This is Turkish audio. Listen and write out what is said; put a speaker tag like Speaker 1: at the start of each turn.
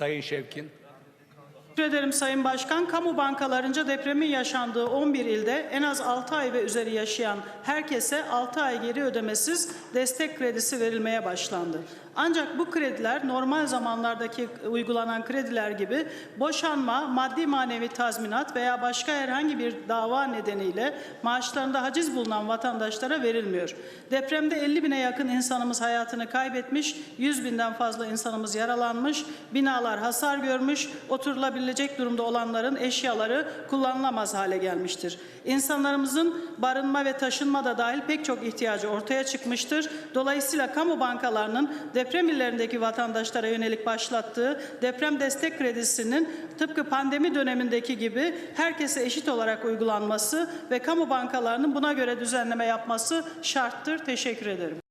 Speaker 1: Sayın Şevkin.
Speaker 2: Teşekkür ederim Sayın Başkan. Kamu bankalarınca depremin yaşandığı 11 ilde en az 6 ay ve üzeri yaşayan herkese 6 ay geri ödemesiz destek kredisi verilmeye başlandı. Ancak bu krediler normal zamanlardaki uygulanan krediler gibi boşanma, maddi manevi tazminat veya başka herhangi bir dava nedeniyle maaşlarında haciz bulunan vatandaşlara verilmiyor. Depremde 50 bine yakın insanımız hayatını kaybetmiş, 100 binden fazla insanımız yaralanmış, binalar hasar görmüş, oturulabilecek durumda olanların eşyaları kullanılamaz hale gelmiştir. İnsanlarımızın barınma ve taşınma da dahil pek çok ihtiyacı ortaya çıkmıştır. Dolayısıyla kamu bankalarının deprem illerindeki vatandaşlara yönelik başlattığı deprem destek kredisinin tıpkı pandemi dönemindeki gibi herkese eşit olarak uygulanması ve kamu bankalarının buna göre düzenleme yapması şarttır. Teşekkür ederim.